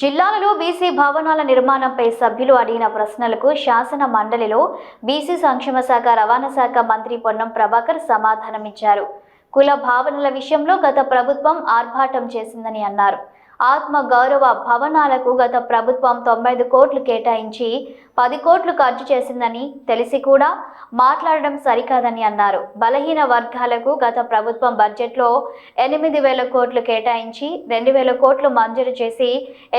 జిల్లాలలో బీసీ భవనాల నిర్మాణంపై సభ్యులు అడిగిన ప్రశ్నలకు శాసన మండలిలో బీసీ సంక్షేమ శాఖ రవాణా శాఖ మంత్రి పొన్నం ప్రభాకర్ సమాధానమిచ్చారు. కుల భావనల విషయంలో గత ప్రభుత్వం ఆర్భాటం చేసిందని అన్నారు. ఆత్మ గౌరవ భవనాలకు గత ప్రభుత్వం తొంభై ఐదు కోట్లు కేటాయించి పది కోట్లు ఖర్చు చేసిందని తెలిసి కూడా మాట్లాడడం సరికాదని అన్నారు. బలహీన వర్గాలకు గత ప్రభుత్వం బడ్జెట్లో ఎనిమిది వేల కోట్లు కేటాయించి రెండు వేల కోట్లు మంజూరు చేసి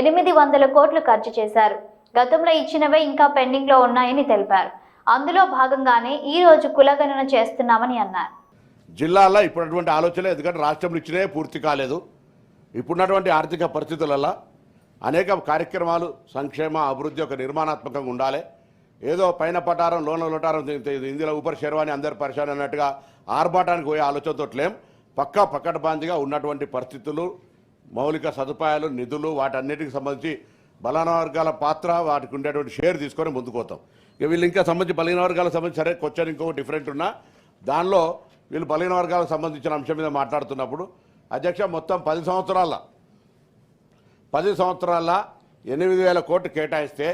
ఎనిమిది వందల కోట్లు ఖర్చు చేశారు. గతంలో ఇచ్చినవే ఇంకా పెండింగ్లో ఉన్నాయని తెలిపారు. అందులో భాగంగానే ఈ రోజు కులగణన చేస్తున్నామని అన్నారు. జిల్లాలో ఇప్పుడున్నటువంటి ఆలోచన ఎందుకంటే రాష్ట్రంలో ఇచ్చినవే పూర్తి కాలేదు. ఇప్పుడున్నటువంటి ఆర్థిక పరిస్థితులలో అనేక కార్యక్రమాలు సంక్షేమ అభివృద్ధి ఒక నిర్మాణాత్మకంగా ఉండాలి. ఏదో పైన పటారం లోన లోటారం ఇందులో ఊపరి శర్వాణి అందరి పరిశాన్ అన్నట్టుగా ఆర్భాటానికి పోయే ఆలోచనతో లేం. పక్కా పక్కడబాందిగా ఉన్నటువంటి పరిస్థితులు మౌలిక సదుపాయాలు నిధులు వాటన్నిటికి సంబంధించి బలాన వర్గాల పాత్ర వాటికి ఉండేటువంటి షేర్ తీసుకొని ముందుకుపోతాం ఇక వీళ్ళు ఇంకా సంబంధించి బలహీన వర్గాలకు సంబంధించి సరే క్వశ్చన్ ఇంకో డిఫరెంట్ ఉన్నా దానిలో వీళ్ళు బలహీన వర్గాలకు సంబంధించిన అంశం మీద మాట్లాడుతున్నప్పుడు అధ్యక్ష మొత్తం పది సంవత్సరాల. పది సంవత్సరాల ఎనిమిది వేల కోట్లు కేటాయిస్తే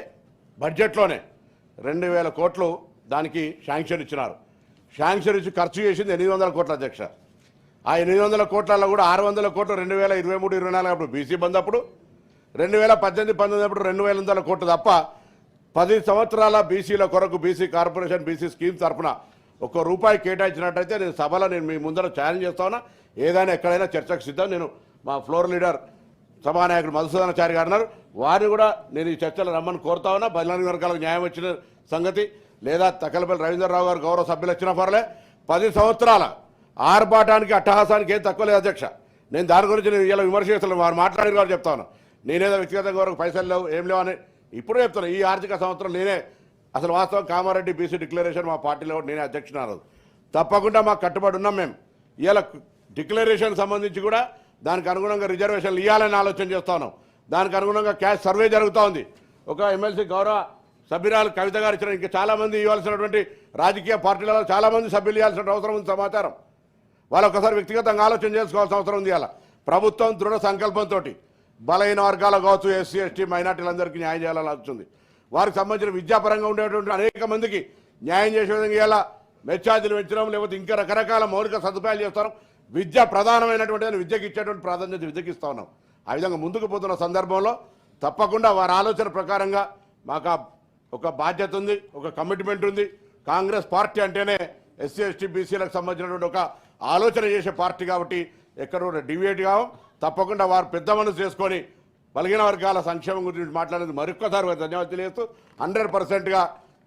బడ్జెట్లోనే రెండు వేల కోట్లు దానికి శాంక్షన్ ఇచ్చినారు. శాంక్షన్ ఇచ్చి ఖర్చు చేసింది ఎనిమిది వందల కోట్ల అధ్యక్ష. ఆ ఎనిమిది వందల కోట్లలో కూడా ఆరు వందల కోట్లు రెండు వేల ఇరవై మూడు ఇరవై నాలుగు అప్పుడు బీసీ బంద్ అప్పుడు రెండు వేల పద్దెనిమిది పంతొమ్మిది అప్పుడు రెండు వేల వందల కోట్లు తప్ప పది సంవత్సరాల బీసీల కొరకు బీసీ కార్పొరేషన్ బీసీ స్కీమ్ తరఫున ఒక్క రూపాయి కేటాయించినట్టయితే నేను సభలో నేను మీ ముందర ఛాలెంజ్ చేస్తా ఉన్నా. ఏదైనా ఎక్కడైనా చర్చకు సిద్ధం. నేను మా ఫ్లోర్ లీడర్ సభానాయకుడు మధుసూదనాచారి గారు అన్నారు వారిని కూడా నేను ఈ చర్చలు రమ్మని కోరుతా ఉన్నా. బలినాని వర్గాలకు న్యాయం వచ్చిన సంగతి. లేదా తక్కలపల్లి రవీంద్రరావు గారు గౌరవ సభ్యులు వచ్చిన పర్లే పది సంవత్సరాల ఆర్భాటానికి అట్టహాసానికి ఏం తక్కువ లేదు అధ్యక్ష. నేను దాని గురించి నేను ఇలా విమర్శ చేస్తున్నాను వారు మాట్లాడిన గారు చెప్తాను నేనేదో వ్యక్తిగతంగా వరకు పైసలు లేవు ఏం లేవు అని ఇప్పుడు చెప్తాను ఈ ఆర్థిక సంవత్సరం నేనే అసలు వాస్తవం కామారెడ్డి బీసీ డిక్లరేషన్ మా పార్టీలో నేనే అధ్యక్షున్నారు తప్పకుండా మాకు కట్టుబడి ఉన్నాం మేము. ఇలా డిక్లరేషన్ సంబంధించి కూడా దానికి అనుగుణంగా రిజర్వేషన్లు ఇవ్వాలని ఆలోచన చేస్తా ఉన్నాం. దానికి అనుగుణంగా క్యాష్ సర్వే జరుగుతూ ఉంది. ఒక ఎమ్మెల్సీ గౌరవ సభ్యురాలు కవిత గారు ఇచ్చిన ఇంకా చాలామంది ఇవ్వాల్సినటువంటి రాజకీయ పార్టీలలో చాలామంది సభ్యులు ఇవ్వాల్సిన అవసరం ఉంది సమాచారం. వాళ్ళు ఒకసారి వ్యక్తిగతంగా ఆలోచన చేసుకోవాల్సిన అవసరం ఉంది ఇలా ప్రభుత్వం దృఢ సంకల్పంతో బలహీన వర్గాలు కావచ్చు ఎస్సీ ఎస్టీ మైనార్టీలందరికీ న్యాయం చేయాలని వస్తుంది వారికి సంబంధించిన విద్యాపరంగా ఉండేటువంటి అనేక మందికి న్యాయం చేసే విధంగా ఇలా మెచ్చార్జీలు పెంచడం లేకపోతే ఇంకా రకరకాల మౌలిక సదుపాయాలు చేస్తారు. విద్య ప్రధానమైనటువంటి విద్యకి ఇచ్చేటువంటి ప్రాధాన్యత విద్యకి ఇస్తా ఉన్నాం. ఆ విధంగా ముందుకు పోతున్న సందర్భంలో తప్పకుండా వారి ఆలోచన ప్రకారంగా మాకు ఒక బాధ్యత ఉంది ఒక కమిట్మెంట్ ఉంది. కాంగ్రెస్ పార్టీ అంటేనే ఎస్సీ ఎస్టీ బీసీలకు సంబంధించినటువంటి ఒక ఆలోచన చేసే పార్టీ కాబట్టి ఎక్కడ కూడా డివియేట్ కావం. తప్పకుండా వారు పెద్ద మనసు చేసుకొని బలిగిన వర్గాల సంక్షేమం గురించి మాట్లాడేది మరొక్కసారి ధన్యవాదాలు తెలియజేస్తూ హండ్రెడ్ పర్సెంట్గా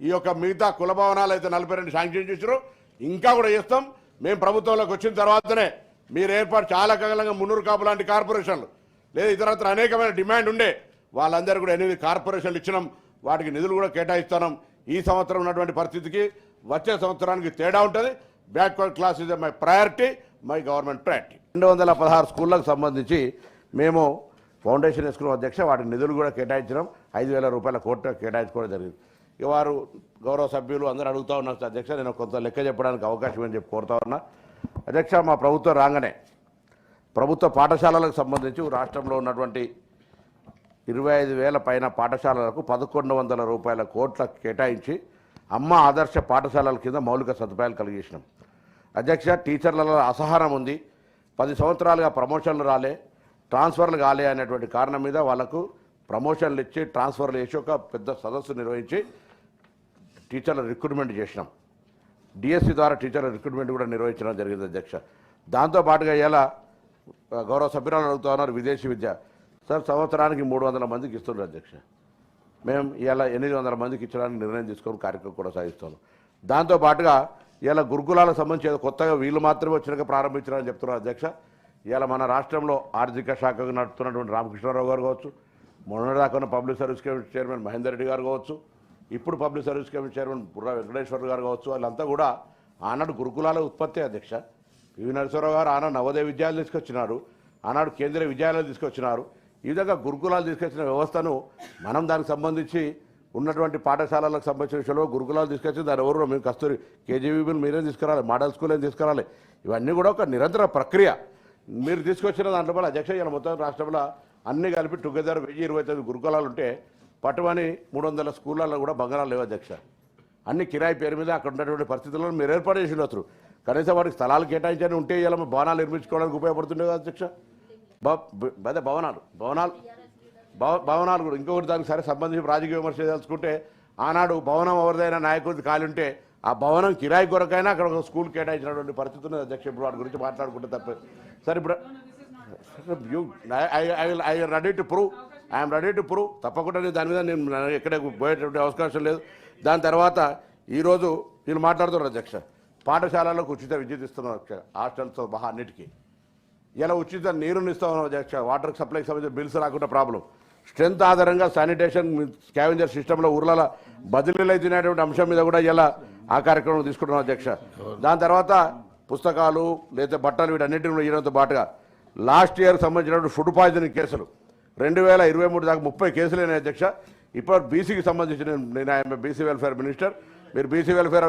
ఈ యొక్క మిగతా కుల భవనాలు అయితే నలభై రెండు శాంక్షన్ చేసారు ఇంకా కూడా చేస్తాం. మేము ప్రభుత్వంలోకి వచ్చిన తర్వాతనే మీరు ఏర్పాటు చాలా కాలంగా మున్నూరు కాపు లాంటి కార్పొరేషన్లు. లేదా ఇతరత్ర అనేకమైన డిమాండ్ ఉండే. వాళ్ళందరూ కూడా ఎనిమిది కార్పొరేషన్లు ఇచ్చినాం. వాటికి నిధులు కూడా కేటాయిస్తున్నాం. ఈ సంవత్సరం ఉన్నటువంటి పరిస్థితికి వచ్చే సంవత్సరానికి తేడా ఉంటుంది. Backward class is my priority my government priority రెండు వందల పదహారు స్కూళ్ళకు సంబంధించి మేము ఫౌండేషన్ స్కూల్ అధ్యక్ష. వాటికి నిధులు కూడా కేటాయించడం ఐదు వేల రూపాయల కోట్లు కేటాయించుకోవడం జరిగింది. వారు గౌరవ సభ్యులు అందరూ అడుగుతా ఉన్నారు అధ్యక్ష నేను కొంత లెక్క చెప్పడానికి అవకాశం అని చెప్పి కోరుతా ఉన్నా. అధ్యక్ష మా ప్రభుత్వం రాగానే ప్రభుత్వ పాఠశాలలకు సంబంధించి రాష్ట్రంలో ఉన్నటువంటి ఇరవై ఐదు వేల పైన పాఠశాలలకు పదకొండు వందల రూపాయల కోట్ల కేటాయించి అమ్మ ఆదర్శ పాఠశాలల కింద మౌలిక సదుపాయాలు కలిగించినాం అధ్యక్ష టీచర్లలో అసహనం ఉంది. పది సంవత్సరాలుగా ప్రమోషన్లు రాలే ట్రాన్స్ఫర్లు కాలే అనేటువంటి కారణం మీద వాళ్ళకు ప్రమోషన్లు ఇచ్చి ట్రాన్స్ఫర్లు చేసి ఒక పెద్ద సదస్సు నిర్వహించి టీచర్ల రిక్రూట్మెంట్ చేసినాం. డిఎస్సి ద్వారా టీచర్ల రిక్రూట్మెంట్ కూడా నిర్వహించడం జరిగింది అధ్యక్ష. దాంతోపాటుగా ఎలా గౌరవ సభ్యురాలు అడుగుతా ఉన్నారు విదేశీ విద్య. సార్ సంవత్సరానికి మూడు వందల మందికి ఇస్తున్నారు అధ్యక్ష. మేము ఇలా ఎనిమిది వందల మందికి ఇచ్చడానికి నిర్ణయం తీసుకొని కార్యక్రమం కూడా సాగిస్తాను దాంతోపాటుగా ఇలా గురుకులాలకు సంబంధించి ఏదో కొత్తగా వీళ్ళు మాత్రమే వచ్చినాక ప్రారంభించారని చెప్తున్నారు అధ్యక్ష. ఇలా మన రాష్ట్రంలో ఆర్థిక శాఖకు నడుపుతున్నటువంటి రామకృష్ణారావు గారు కావచ్చు మొన్నటిదాకా ఉన్న public service commission chairman Mahender Reddy గారు కావచ్చు ఇప్పుడు public service commission chairman Burra Venkateshwara గారు కావచ్చు వాళ్ళంతా కూడా ఆనాడు గురుకులాల ఉత్పత్తి అధ్యక్ష. పివి నరసింహరావు గారు ఆనాడు నవోదయ విద్యాలయాలు తీసుకొచ్చినారు ఆనాడు కేంద్రీయ విద్యాలయాలు తీసుకొచ్చినారు. ఈ విధంగా గురుకులాలు తీసుకొచ్చిన వ్యవస్థను మనం దానికి సంబంధించి ఉన్నటువంటి పాఠశాలలకు సంబంధించిన విషయంలో గురుకులాలు తీసుకొచ్చి దాని ఎవరు మేము కస్తూరి కేజీబీబీలు మీరే తీసుకురాలి మోడల్ స్కూల్ ఏం తీసుకురాలి. ఇవన్నీ కూడా ఒక నిరంతర ప్రక్రియ. మీరు తీసుకొచ్చిన దాంట్లో వల్ల అధ్యక్ష మొత్తం రాష్ట్రంలో అన్ని కలిపి టుగెదర్ వెయ్యి ఇరవై తొమ్మిది గురుకులాలు ఉంటే పట్టుమని మూడు వందల స్కూళ్ళల్లో కూడా బంగారాలు లేవు అధ్యక్ష. అన్ని కిరాయి పేరు మీద అక్కడ ఉన్నటువంటి పరిస్థితుల్లో మీరు ఏర్పాటు చేసి ఉండొచ్చు. కనీసం వాటికి స్థలాలు కేటాయించని ఉంటే ఇలా భవనాలు నిర్మించుకోవడానికి ఉపయోగపడుతుండే కదా అధ్యక్ష. అదే భవనాలు భవనాలు భవ భవనాలు కూడా. ఇంకొకటి దానికి సరే సంబంధించి రాజకీయ విమర్శ తెలుసుకుంటే ఆనాడు భవనం ఎవరిదైనా నాయకుడిది కాలి ఉంటే ఆ భవనం కిరాయి కొరకైనా అక్కడ ఒక స్కూల్ కేటాయించినటువంటి పరిస్థితి ఉన్నది అధ్యక్ష. ఇప్పుడు వాటి గురించి మాట్లాడుకుంటే తప్పే. సరే ఇప్పుడు I I ready to prove I'm ready to prove. తప్పకుండా నేను దాని మీద నేను ఎక్కడ పోయేటువంటి అవకాశం లేదు. దాని తర్వాత ఈరోజు నేను మాట్లాడుతున్నారు అధ్యక్ష. పాఠశాలలకు ఉచిత విద్యుత్ ఇస్తున్నాను అధ్యక్ష. హాస్టల్తో మహా అన్నిటికీ. ఇలా ఉచిత నీరుని ఇస్తా అధ్యక్ష. వాటర్ సప్లైకి సంబంధించిన బిల్స్ రాకుండా ప్రాబ్లం. స్ట్రెంత్ ఆధారంగా శానిటేషన్ స్కావెంజర్ సిస్టంలో ఊర్ల బదిలీలు అవుతున్నటువంటి అంశం మీద కూడా ఇలా ఆ కార్యక్రమం తీసుకుంటున్నాం అధ్యక్ష. దాని తర్వాత పుస్తకాలు లేదా బట్టలు వీటన్నిటిని ఇవ్వడంతో పాటుగా లాస్ట్ ఇయర్ సంబంధించినటువంటి ఫుడ్ పాయిజనింగ్ కేసులు. రెండు వేల ఇరవై మూడు దాకా ముప్పై కేసులు అయినాయి అధ్యక్ష. ఇప్పుడు బీసీకి సంబంధించిన నేను ఆయన బీసీ వెల్ఫేర్ మినిస్టర్. మీరు బీసీ వెల్ఫేర్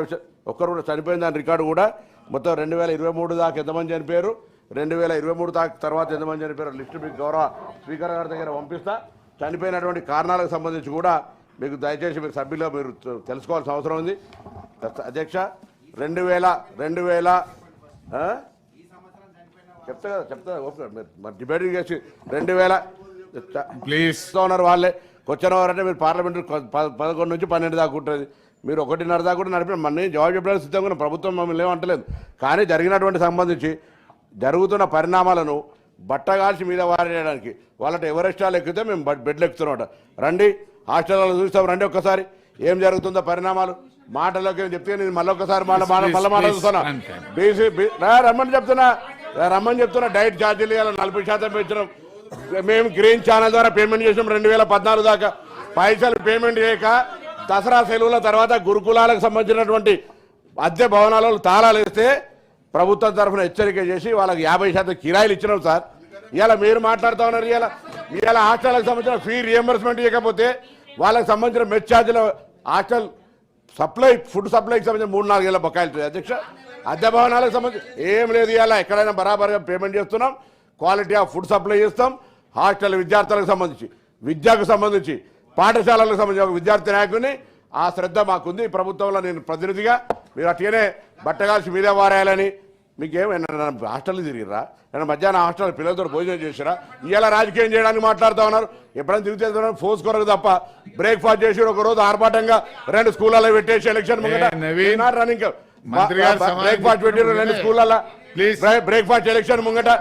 ఒక్కరు కూడా చనిపోయిన దాని రికార్డు కూడా మొత్తం రెండు వేల ఇరవై మూడు దాకా ఎంతమంది చనిపోయారు? రెండు వేల ఇరవై మూడు దాకా తర్వాత ఎంతమంది చనిపోయారు లిస్టు మీకు గౌరవ స్పీకర్ గారి దగ్గర పంపిస్తా. చనిపోయినటువంటి కారణాలకు సంబంధించి కూడా మీకు దయచేసి మీరు సభ్యులు మీరు తెలుసుకోవాల్సిన అవసరం ఉంది. అధ్యక్ష రెండు వేల రెండు వేల చెప్తా కదా చెప్తా ఓకే మీరు మరి డిబేట్ చేసి రెండు వేల ప్లీజ్ ఇస్తూ ఉన్నారు వాళ్ళే. క్వశ్చన్ అవర్ అంటే మీరు పార్లమెంట్ పదకొండు నుంచి పన్నెండు దాకా ఉంటుంది. మీరు ఒకటిన్నర దాకా కూడా నడిపిన మన జవాబు చెప్పడానికి సిద్ధంగా. ప్రభుత్వం మమ్మల్ని ఏమంటలేదు కానీ జరిగినటువంటి సంబంధించి జరుగుతున్న పరిణామాలను బట్టగాల్చి మీద వారేయడానికి వాళ్ళతో ఎవరెస్టాలు ఎక్కితే మేము బెడ్- బెడ్లు ఎక్కుతున్నాం రండి హాస్టల్లో చూస్తాం రండి ఒక్కసారి. ఏం జరుగుతుందో పరిణామాలు మాటలోకి ఏం చెప్తే నేను మళ్ళీ ఒక్కసారి మళ్ళీ మళ్ళీ మళ్ళీ మాట చూస్తున్నా. బీసీ రమ్మని చెప్తున్నా. రమ్మని చెప్తున్నా. డైట్ ఛార్జీలు నలభై శాతం పెంచడం. మేము గ్రీన్ ఛానల్ ద్వారా పేమెంట్ చేసాం రెండు వేల పద్నాలుగు దాకా పైసలు పేమెంట్ చేయక దసరా సెలవుల తర్వాత గురుకులాలకు సంబంధించినటువంటి అద్దె భవనాలలో తాళాలు వేస్తే ప్రభుత్వం తరఫున హెచ్చరిక చేసి వాళ్ళకి యాభై శాతం కిరాయిలు ఇచ్చినాం సార్. ఇలా మీరు మాట్లాడుతూ ఉన్నారు. ఇలా ఇలా హాస్టల్కి సంబంధించిన ఫీ రియంబర్స్మెంట్ ఇవ్వకపోతే వాళ్ళకి సంబంధించిన మెచ్ ఛార్జీల హాస్టల్ సప్లై ఫుడ్ సప్లైకి సంబంధించిన మూడు నాలుగు ఏళ్ళ బకాయిలు అధ్యక్ష అద్దె భవనాలకు సంబంధించి ఏం లేదు. ఇలా ఎక్కడైనా బరాబర్గా పేమెంట్ చేస్తున్నాం. క్వాలిటీ ఆఫ్ ఫుడ్ సప్లై చేస్తాం హాస్టల్ విద్యార్థులకు సంబంధించి విద్యకు సంబంధించి పాఠశాలలకు సంబంధించి ఒక విద్యార్థి నాయకుని ఆ శ్రద్ధ మాకుంది. ఈ ప్రభుత్వంలో నేను ప్రతినిధిగా మీరు అట్లనే బట్టగాల్సి మీదే వారేయాలని మీకేమైనా హాస్టల్ తిరిగిరా నేను మధ్యాహ్నం హాస్టల్ పిల్లలతో భోజనం చేసిరా ఇవాళ రాజకీయం చేయడానికి మాట్లాడుతా ఉన్నారు. ఎప్పుడైనా తిరిగితే ఫోర్స్ కొరకు తప్ప బ్రేక్ఫాస్ట్ చేసి ఒక రోజు ఆర్భాటంగా. రెండు స్కూళ్ళలో పెట్టేసి ఎలక్షన్ రన్నింగ్ బ్రేక్ఫాస్ట్ పెట్టారు రెండు ప్లీజ్. బ్రేక్ఫాస్ట్ ఎలక్షన్ ముంగట.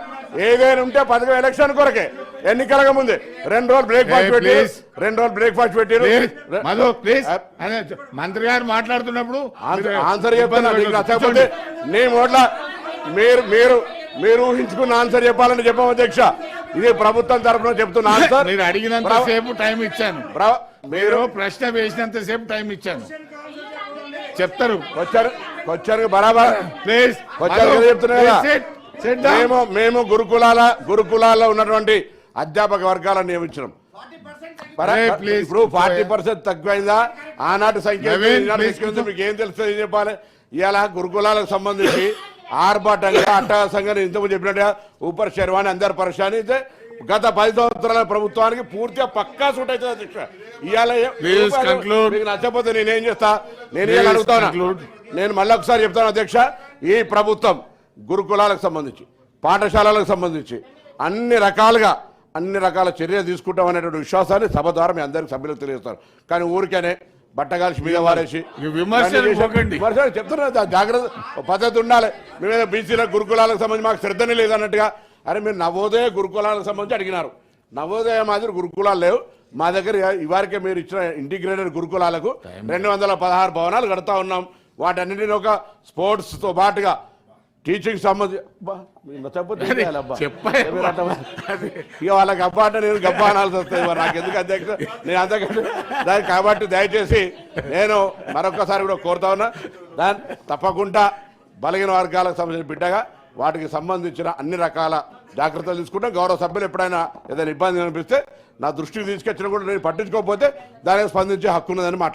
ఏదైనా ఉంటే పథకం ఎలక్షన్ కొరకే. ఎన్నికలకు ముందే. రెండు రోజులు బ్రేక్ఫాస్ట్ ప్లీజ్. రెండు రోజులు బ్రేక్ఫాస్ట్ పెట్టారు. ప్లీజ్. మధు మంత్రి గారు మాట్లాడుతున్నప్పుడు ఆన్సర్ మీరు ఆన్సర్ చెప్తున్నా ఇబ్బంది నీకు పెట్టకండి. నచ్చకపోతే నీ ఓట్ల మీరు మీరు మీరు ఊహించుకున్న ఆన్సర్ చెప్పాలని చెప్పాం అధ్యక్ష. ఇది ప్రభుత్వం తరఫున చెప్తున్న ఆన్సర్. మీరు అడిగినంత సేపు టైం ఇచ్చాను. మీరు ప్రశ్న వేసినంత సేపు టైం ఇచ్చాను. చెప్తారు. వచ్చారు వచ్చారు బరాబర్. ప్లీజ్. వచ్చారు కదా చెప్తున్నా కదా. మేము మేము మేము గురుకులాల గురుకులాల్లో ఉన్నటువంటి అధ్యాపక వర్గాలను నియమించడం పరా- అరే, ప్లీజ్. ఇప్పుడు ఫార్టీ పర్సెంట్ తక్కువైందా ఆనాటి సంఖ్య మీకు ఏం తెలుస్తుంది ఏం చెప్పాలి ఇవాళ గురుకులాలకు సంబంధించి ఆర్భాటంగా అట్టహాసంగా నేను ఇంతకుముందు చెప్పినట్టుగా ఊపర్ శర్వాణి అందరు పరిశాని అయితే గత పది సంవత్సరాల ప్రభుత్వానికి పూర్తిగా పక్కా సూట్ అవుతుంది అధ్యక్ష ఇవాళ. మీకు నచ్చకపోతే నేనేం చేస్తా నేను ఇవాళ Please అడుగుతా ఉన్నా. conclude. నేను మళ్ళీ ఒకసారి చెప్తాను అధ్యక్ష ఈ ప్రభుత్వం గురుకులాలకు సంబంధించి పాఠశాలలకు సంబంధించి అన్ని రకాలుగా అన్ని రకాల చర్యలు తీసుకుంటాం అనేటువంటి విశ్వాసాన్ని సభ ద్వారా మీ అందరికి సభ్యులకు తెలియజేస్తారు. కానీ ఊరికేనే బట్టగాల్సి మీద వారేసి విమర్శలు దాన్ని చేసి- పోకండి. విమర్శలు చెప్తున్నా దా- జాగ్రత్త పద్ధతి ఉండాలి. మేమేదో బీసీల గురుకులాలకు సంబంధించి మాకు శ్రద్ధనే లేదన్నట్టుగా అరే మీరు నవోదయ గురుకులాలకు సంబంధించి అడిగినారు. నవోదయ మాదిరి గురుకులాలు లేవు. మా దగ్గర ఇవారికే మీరు ఇచ్చిన ఇంటిగ్రేటెడ్ గురుకులాలకు రెండు వందల పదహారు భవనాలు కడతా ఉన్నాం. వాటన్నిటిని ఒక స్పోర్ట్స్తో పాటుగా టీచింగ్ సంబంధించి అబ్బా, ఇక వాళ్ళకి అబ్బా అంటే నేను గబ్బ అనాల్సి వస్తుంది మరి నాకు ఎందుకు అధ్యక్ష? నేను అంతకంటే దానికి కాబట్టి దయచేసి నేను మరొకసారి కూడా కోరుతా ఉన్నా. దాని తప్పకుండా బలహీన వర్గాలకు సంబంధించిన బిడ్డగా వాటికి సంబంధించిన అన్ని రకాల జాగ్రత్తలు తీసుకుంటాం. గౌరవ సభ్యులు ఎప్పుడైనా ఏదైనా ఇబ్బంది అనిపిస్తే నా దృష్టికి తీసుకొచ్చినా కూడా నేను పట్టించుకోకపోతే దానికి స్పందించే హక్కు ఉన్నదని మాట్లాడుతున్నాను.